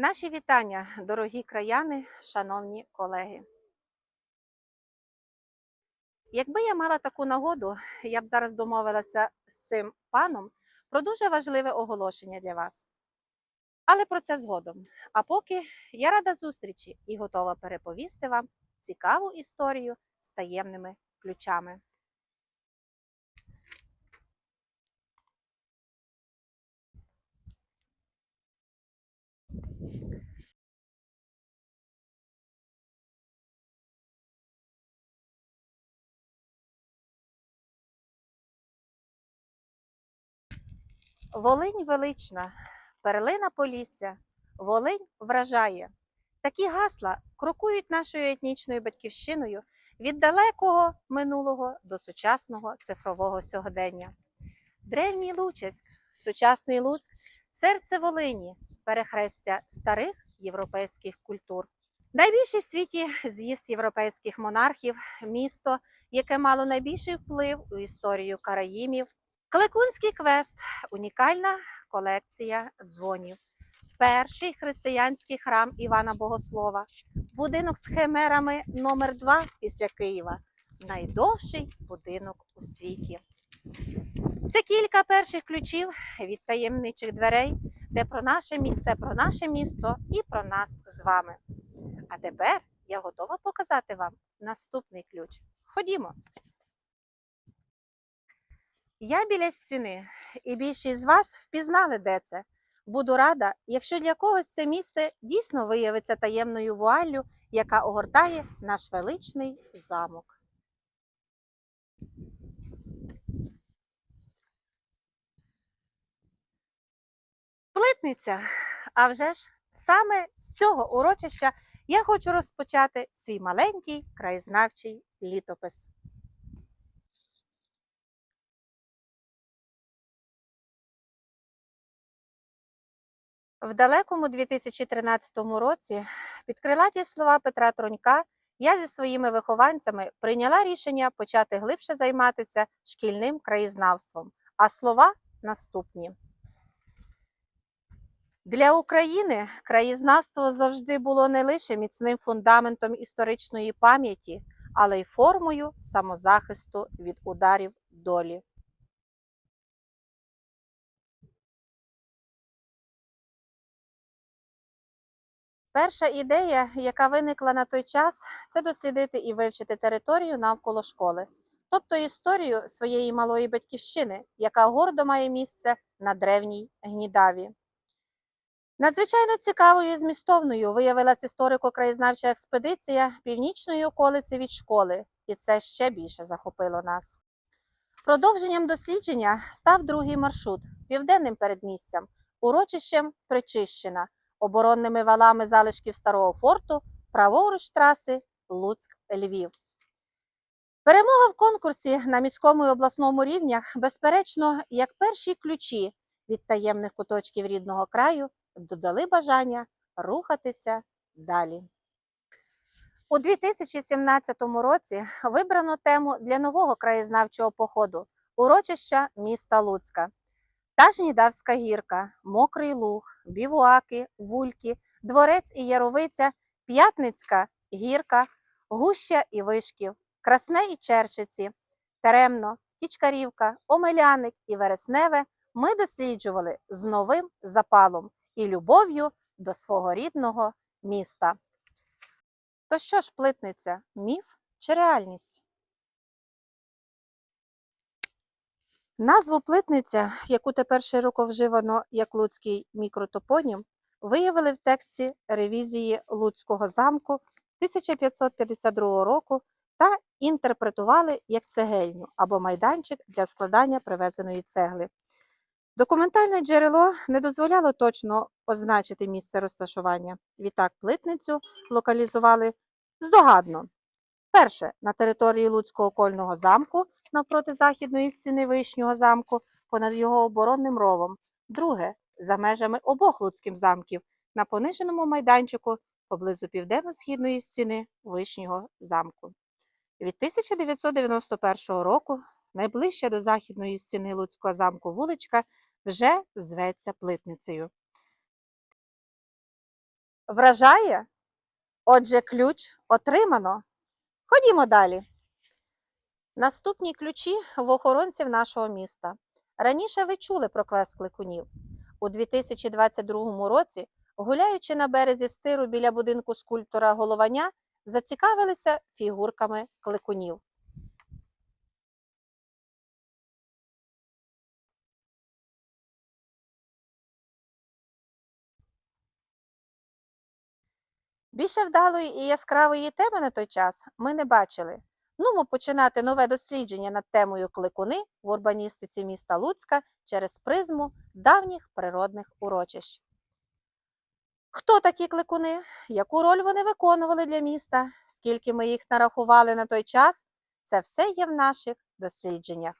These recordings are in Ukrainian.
Наші вітання, дорогі краяни, шановні колеги. Якби я мала таку нагоду, я б зараз домовилася з цим паном про дуже важливе оголошення для вас. Але про це згодом. А поки я рада зустрічі і готова переповісти вам цікаву історію з таємними ключами. Волинь велична, перлина Полісся, Волинь вражає. Такі гасла крокують нашою етнічною батьківщиною від далекого минулого до сучасного цифрового сьогодення. Древній Лучеськ, сучасний Луцьк, серце Волині, перехрестя старих європейських культур. Найбільший в світі з'їзд європейських монархів, місто, яке мало найбільший вплив у історію Караїмів, Клекунський квест унікальна колекція дзвонів. Перший християнський храм Івана Богослова, будинок з химерами номер 2 після Києва, найдовший будинок у світі. Це кілька перших ключів від таємничих дверей, де про наше, це про наше місто і про нас з вами. А тепер я готова показати вам наступний ключ. Ходімо. Я біля стіни, і більшість з вас впізнали, де це. Буду рада, якщо для когось це місце дійсно виявиться таємною вуаллю, яка огортає наш величний замок. Плитниця. А вже ж саме з цього урочища я хочу розпочати свій маленький краєзнавчий літопис. В далекому 2013 році під крилаті слова Петра Тронька я зі своїми вихованцями прийняла рішення почати глибше займатися шкільним краєзнавством. А слова наступні. Для України краєзнавство завжди було не лише міцним фундаментом історичної пам'яті, але й формою самозахисту від ударів долі. Перша ідея, яка виникла на той час, це дослідити і вивчити територію навколо школи, тобто історію своєї малої батьківщини, яка гордо має місце на древній Гнідаві. Надзвичайно цікавою і змістовною виявилася історико-краєзнавча експедиція північної околиці від школи, і це ще більше захопило нас. Продовженням дослідження став другий маршрут південним передмістям, урочищем Причищина, оборонними валами залишків старого форту, праворуч траси Луцьк-Львів. Перемога в конкурсі на міському і обласному рівнях, безперечно, як перші ключі від таємних куточків рідного краю, додали бажання рухатися далі. У 2017 році вибрано тему для нового краєзнавчого походу урочища міста Луцька. Та Жнідавська гірка, Мокрий Луг, Бівуаки, Вульки, Дворець і Яровиця, П'ятницька гірка, Гуща і Вишків, Красне і Черчиці, Теремно, Кічкарівка, Омеляник і Вересневе ми досліджували з новим запалом і любов'ю до свого рідного міста. То що ж плитниця, міф чи реальність? Назву плитниця, яку тепер широко вживано як луцький мікротопонім, виявили в тексті ревізії Луцького замку 1552 року та інтерпретували як цегельню або майданчик для складання привезеної цегли. Документальне джерело не дозволяло точно позначити місце розташування. Відтак плитницю локалізували здогадно. Перше на території Луцького окольного замку навпроти західної стіни Вишнього замку понад його оборонним ровом. Друге за межами обох луцьких замків на пониженому майданчику поблизу південно-східної стіни Вишнього замку. Від 1991 року найближча до західної стіни Луцького замку вуличка вже зветься плитницею. Вражає? Отже, ключ отримано. Ходімо далі. Наступні ключі в охоронців нашого міста. Раніше ви чули про квест кликунів. У 2022 році, гуляючи на березі стиру біля будинку скульптора Голованя, зацікавилися фігурками кликунів. Більше вдалої і яскравої теми на той час ми не бачили. Нумо починати нове дослідження над темою кликуни в урбаністиці міста Луцька через призму давніх природних урочищ. Хто такі кликуни? Яку роль вони виконували для міста? Скільки ми їх нарахували на той час? Це все є в наших дослідженнях.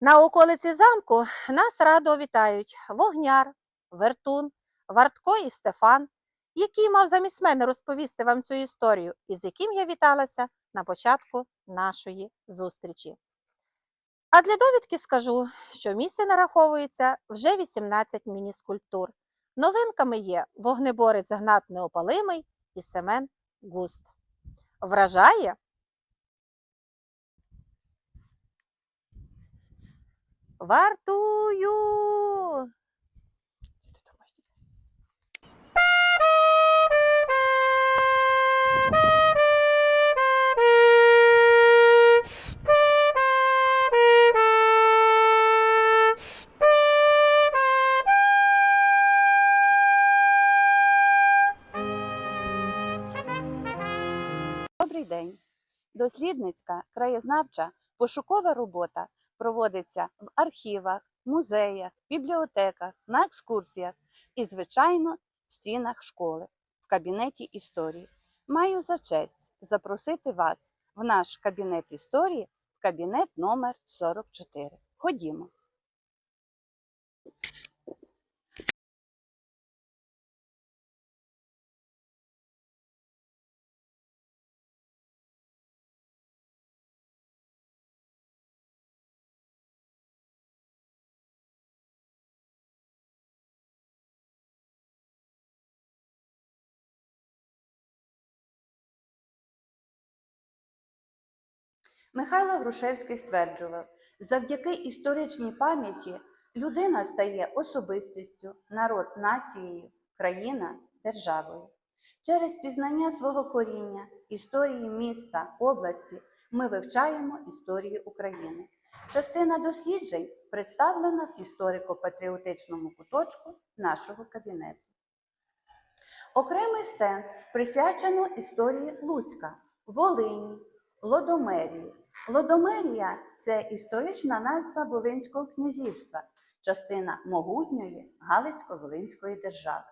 На околиці замку нас радо вітають Вогняр, Вертун, Вартко і Стефан, який мав замість мене розповісти вам цю історію, і з яким я віталася на початку нашої зустрічі. А для довідки скажу, що в місті нараховується вже 18 міні-скульптур. Новинками є вогнеборець Гнат Неопалимий і Семен Густ. Вражає? Вартую! Добрий день. Дослідницька, краєзнавча, пошукова робота проводиться в архівах, музеях, бібліотеках, на екскурсіях і, звичайно, в стінах школи, в кабінеті історії. Маю за честь запросити вас в наш кабінет історії, в кабінет номер 44. Ходімо. Михайло Грушевський стверджував, завдяки історичній пам'яті людина стає особистістю, народ нацією, країна державою. Через пізнання свого коріння, історії міста, області ми вивчаємо історію України. Частина досліджень представлена в історико-патріотичному куточку нашого кабінету. Окремий стенд присвячено історії Луцька, Волині, Лодомерії. Лодомерія це історична назва Волинського князівства, частина могутньої Галицько-Волинської держави.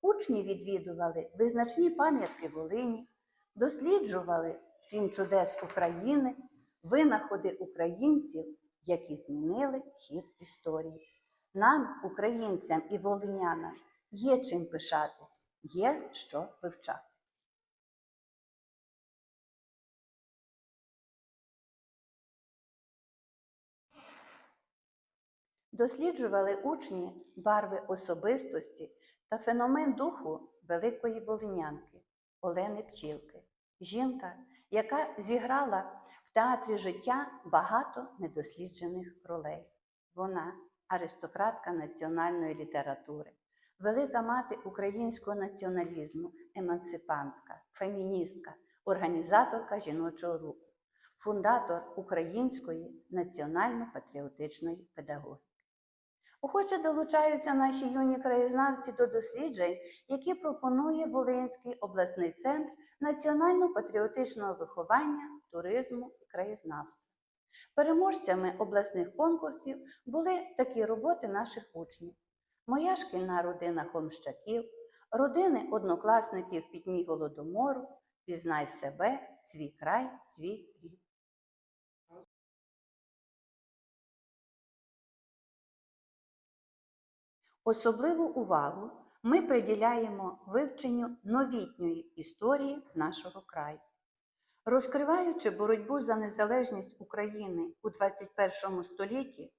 Учні відвідували визначні пам'ятки Волині, досліджували сім чудес України, винаходи українців, які змінили хід історії. Нам, українцям і волинянам, є чим пишатись, є що вивчати. Досліджували учні барви особистості та феномен духу великої волинянки Олени Пчілки, жінка, яка зіграла в театрі життя багато недосліджених ролей. Вона аристократка національної літератури, велика мати українського націоналізму, емансипантка, феміністка, організаторка жіночого руху, фундатор української національно-патріотичної педагогіки. Охоче долучаються наші юні краєзнавці до досліджень, які пропонує Волинський обласний центр національно-патріотичного виховання, туризму і краєзнавства. Переможцями обласних конкурсів були такі роботи наших учнів: Моя шкільна родина Холмщаків, родини однокласників Пітьмі Голодомору, Пізнай себе, свій край, свій рід. Особливу увагу ми приділяємо вивченню новітньої історії нашого краю. Розкриваючи боротьбу за незалежність України у 21 столітті,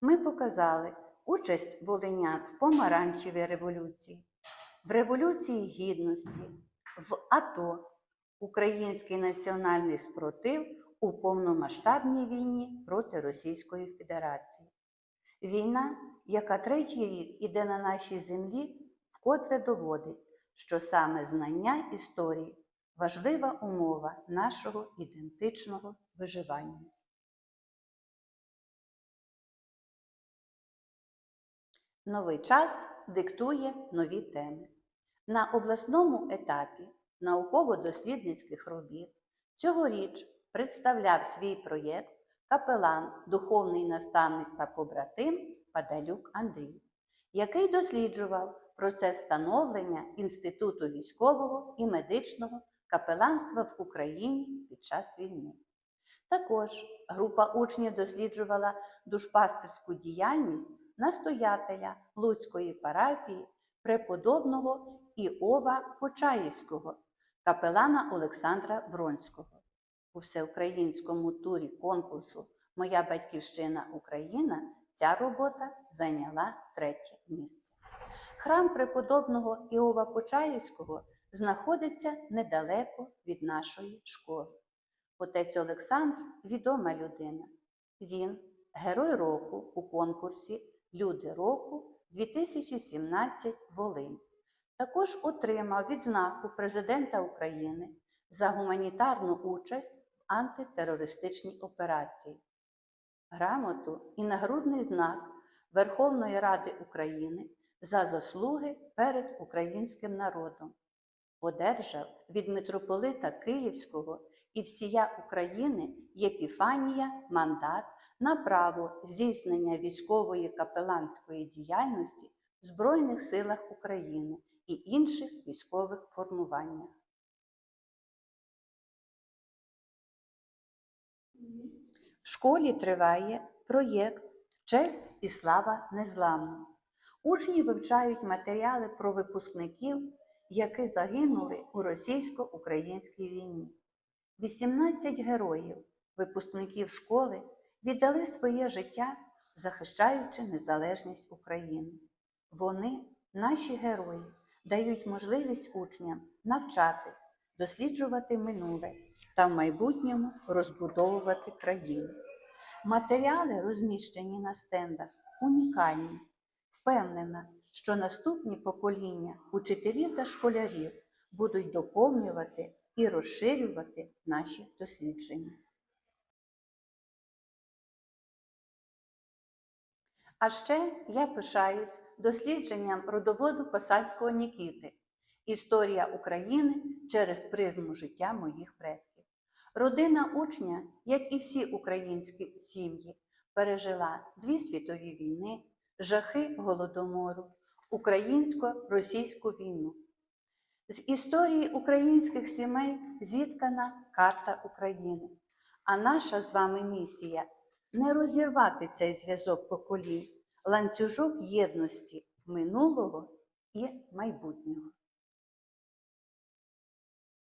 ми показали участь волинян в помаранчевій революції, в Революції Гідності, в АТО, Український національний спротив у повномасштабній війні проти Російської Федерації. Війна, яка третій рік іде на нашій землі, вкотре доводить, що саме знання історії важлива умова нашого ідентичного виживання. Новий час диктує нові теми. На обласному етапі науково-дослідницьких робіт цьогоріч представляв свій проєкт капелан, духовний наставник та побратим Падалюк Андрій, який досліджував процес становлення Інституту військового і медичного капеланства в Україні під час війни. Також група учнів досліджувала душпастерську діяльність настоятеля Луцької парафії преподобного Іова Почаївського, капелана Олександра Вронського. У всеукраїнському турі конкурсу Моя батьківщина Україна ця робота зайняла третє місце. Храм преподобного Іова Почаївського знаходиться недалеко від нашої школи. Отець Олександр відома людина. Він герой року у конкурсі Люди року 2017 Волинь. Також отримав відзнаку президента України за гуманітарну участь антитерористичній операції, грамоту і нагрудний знак Верховної Ради України за заслуги перед українським народом. Одержав від митрополита Київського і всія України Єпіфанія мандат на право здійснення військової капеланської діяльності в Збройних силах України і інших військових формуваннях. В школі триває проєкт Честь і слава незламна. Учні вивчають матеріали про випускників, які загинули у російсько-українській війні. 18 героїв, випускників школи, віддали своє життя, захищаючи незалежність України. Вони, наші герої, дають можливість учням навчатись, досліджувати минуле та в майбутньому розбудовувати країну. Матеріали, розміщені на стендах, унікальні. Впевнена, що наступні покоління учителів та школярів будуть доповнювати і розширювати наші дослідження. А ще я пишаюсь дослідженням родоводу Посадського Нікіти Історія України через призму життя моїх предків. Родина учня, як і всі українські сім'ї, пережила дві світові війни, жахи голодомору, українсько-російську війну. З історії українських сімей зіткана карта України. А наша з вами місія не розірвати цей зв'язок поколінь, ланцюжок єдності минулого і майбутнього.